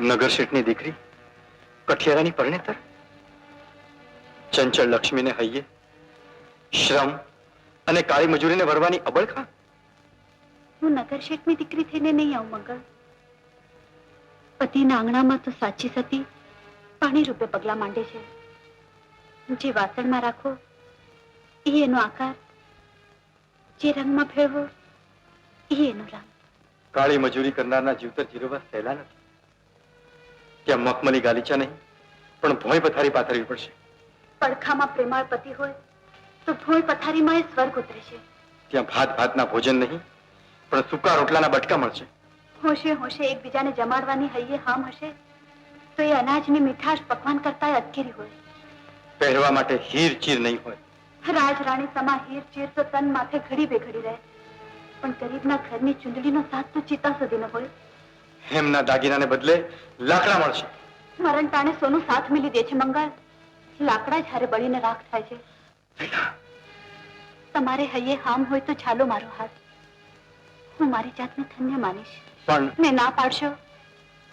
નગર શેઠની દીકરી? કઠિયારાની પરણેતર? ચંચળ લક્ષ્મીને હૈયે શ્રમ અને કાળી મજૂરીને વરવાની અબળખા હું નગર શેઠની દીકરી થઈને નહીં આવું મંગળ. પતિના આંગણામાં તો સાચી સતી પાણી રૂપે પગલા માંડે છે. જે વાસણમાં રાખો એ એનો આકાર. જે રંગમાં ફેરવો એ એનો રંગ. કાળી મજૂરી કરનારના જીવતર જીરવા સહેલા નથી. ત્યાં મખમલી ગાલીચા નહીં પણ ભોય પથારી પાથરવી પડશે. પડખામાં પ્રેમાળ પતિ હોય તો ભોય પથારીમાં એ સ્વર્ગ ઉતરે છે. ત્યાં ભાત ભાતના ભોજન નહીં પણ સૂકા રોટલાના બટકા મળશે. હોશે હોશે એકબીજાને જમાડવાની હૈયે હામ હશે તો એ અનાજની મીઠાશ પકવાન કરતા અટકેરી હોય. પહેરવા માટે હીર ચીર નહીં હોય. રાજ રાણી સમા હીર ચીર તો તન માથે ઘડી બે ઘડી રહે. પણ ગરીબના ઘરની ચૂંદડીનો સાથ તો ચિતા સુધીનો હોય. હેમના દાગીનાને બદલે લાકડા મળશે. મરણ ટાણે સોનું સાથ મિલી દે છે મંગળ. લાકડા જ્યારે બળીને રાખ થાય છે. તમારે હૈયે હામ હોય તો ચાલો મારો હાથ. હું મારી જાતને ધન્ય માનીશ. પણ ને ના પાડશો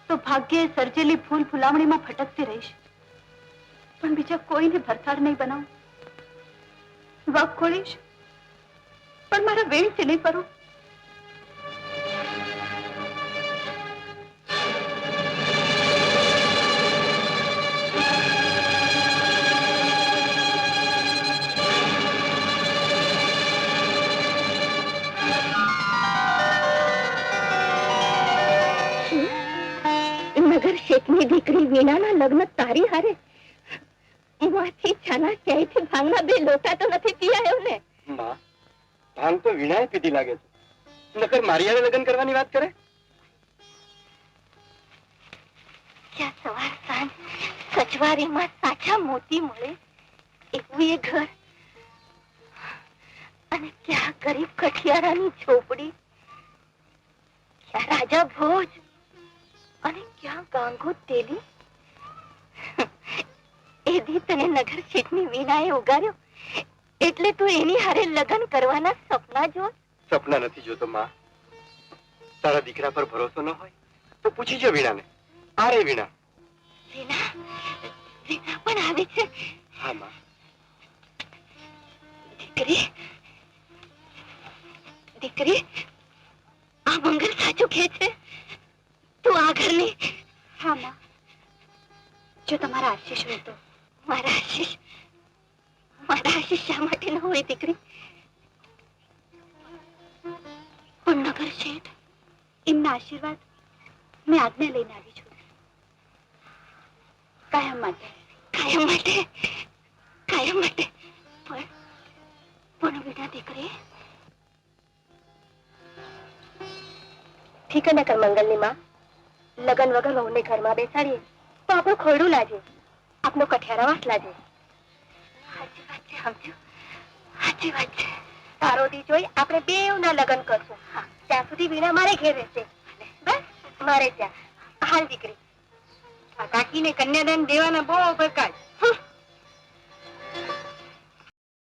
તો ભાગ્યે સર્જેલી ફૂલ ફુલામણીમાં ફટકતી રહીશ. પણ બીજા કોઈને ભરથાળ નહીં બનાવું. વખ ખોલીશ. પણ મારા વેણથી નહીં ફરું શેઠની દીકરી વીણાના લગ્ન તારી હારે? માંથી છાના ક્યાંયથી ભાંગના બે લોટા તો નથી પી આવ્યો ને માં ભાંગ તો વીણાએ પીધી લાગે છે. નકર મારિયાને લગ્ન કરવાની વાત કરે? ક્યાં સવાર સાંજ સચવારીમાં સાચા મોતી મળે એવું એ ઘર. અને ક્યાં ગરીબ કઠિયારાની ઝોપડી ક્યાં રાજા ભોજ. અને ક્યાં ગાંગો તેલી એ દી તને નગર શેઠની વીણાએ ઉગાર્યો. એટલે તું એની હારે લગ્ન કરવાના સપના જો સપના નથી જોતો માં. તારા દીકરા પર ભરોસો ન હોય તો પૂછી જો વીણાને. આ રે વીણા. વીણા? વીણા પણ આવે છે. હા માં. દીકરી? દીકરી આ મંગળ સાચું કહે છે તું આ ઘરની? હા માં. જો તમારા આશીષ હોય તો. મારા આશીષ? મારા આશીષ શા માટે ન હોય દીકરી? પણ નગર શેઠ એમના આશીર્વાદ મેં આજ્ઞા લઈને આવી છું. કાયમ માટે. કાયમ માટે? કાયમ માટે? પણ પણ વિના દીકરી ઠીક ને કર મંગલની માં? લગન વગર વહુને ઘરમાં બેસાડીએ તો આપણું ખોયડું લાગે આપનો કઠિયારા લાગે સાચી વાત છે સમજો સાચી વાત છે. તારો દી જોઈ આપણે બેવના લગન કરશું. ત્યાં સુધી વીણા મારે ઘેર રહેશે. બસ, મારે ત્યાં. હાલ દીકરી. કાકીને કન્યાદાન દેવાના બહુ પ્રકાશ